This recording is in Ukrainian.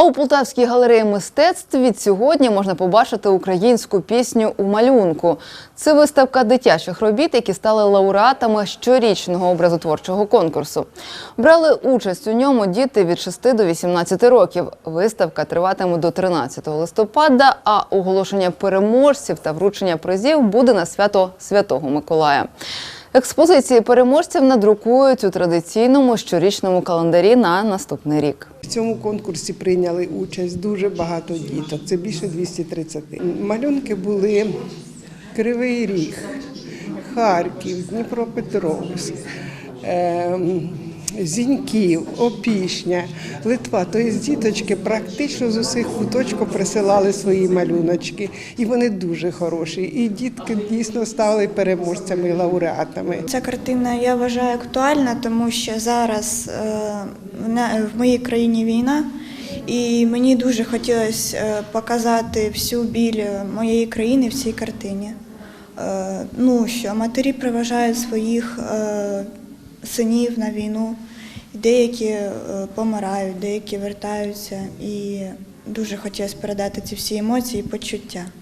А у Полтавській галереї мистецтв від сьогодні можна побачити українську пісню у малюнку. Це виставка дитячих робіт, які стали лауреатами щорічного образотворчого конкурсу. Брали участь у ньому діти від 6 до 18 років. Виставка триватиме до 13 листопада, а оголошення переможців та вручення призів буде на свято Святого Миколая. Експозиції переможців надрукують у традиційному щорічному календарі на наступний рік. В цьому конкурсі прийняли участь дуже багато діток. Це більше 230. Малюнки були Кривий Ріг, Харків, Дніпропетровськ. Зіньків, Опішня, Литва. Тобто діточки практично з усіх куточків присилали свої малюночки, і вони дуже хороші. І дітки дійсно стали переможцями, лауреатами. Ця картина я вважаю актуальна, тому що зараз е, в моїй країні війна, і мені дуже хотілося е, показати всю біль моєї країни в цій картині. Е, Ну що матері приважають своїх е, синів на війну, деякі е, помирають, деякі вертаються, і дуже хотілося передати ці всі емоції і почуття.